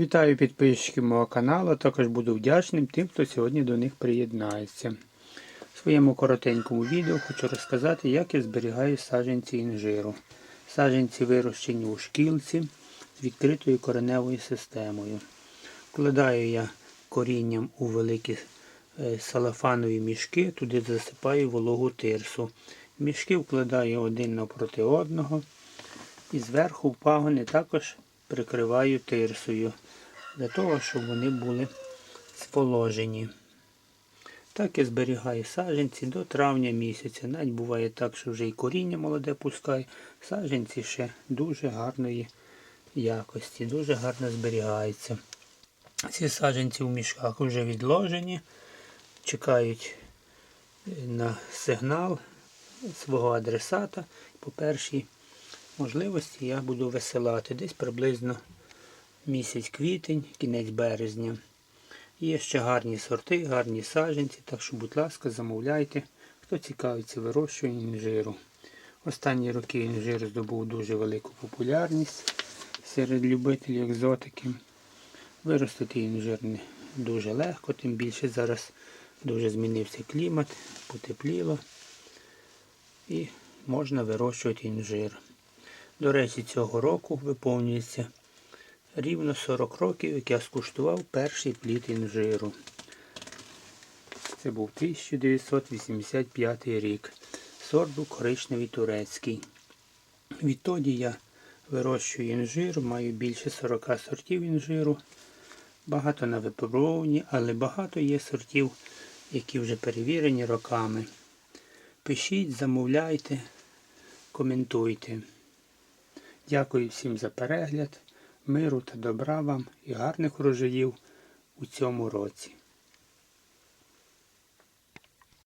Вітаю підписчиків мого каналу, також буду вдячним тим, хто сьогодні до них приєднається. В своєму коротенькому відео хочу розказати, як я зберігаю саджанці інжиру. Саджанці вирощені у шкілці з відкритою кореневою системою. Вкладаю я корінням у великі е, салафанові мішки, туди засипаю вологу тирсу. Мішки вкладаю один навпроти одного. І зверху в пагони також прикриваю тирсою, для того, щоб вони були сположені. Так я зберігаю саджанці до травня місяця. Навіть буває так, що вже і коріння молоде пускаю. Саджанці ще дуже гарної якості, дуже гарно зберігаються. Ці саджанці в мішках вже відложені, чекають е, на сигнал свого адресата. По першій можливості я буду висилати десь приблизно місяць квітень, кінець березня. Є ще гарні сорти, гарні саджанці, так що, будь ласка, замовляйте, хто цікавиться вирощуванням інжиру. Останні роки інжир здобув дуже велику популярність серед любителів екзотики. Виростити інжир дуже легко, тим більше зараз дуже змінився клімат, потепліло і можна вирощувати інжир. До речі, цього року виповнюється рівно 40 років, як я скуштував перший плід інжиру. Це був 1985 рік. Сорт був коричневий турецький. Відтоді я вирощую інжир, маю більше 40 сортів інжиру. Багато на випробуванні, але багато є сортів, які вже перевірені роками. Пишіть, замовляйте, коментуйте. Дякую всім за перегляд, миру та добра вам і гарних урожаїв у цьому році.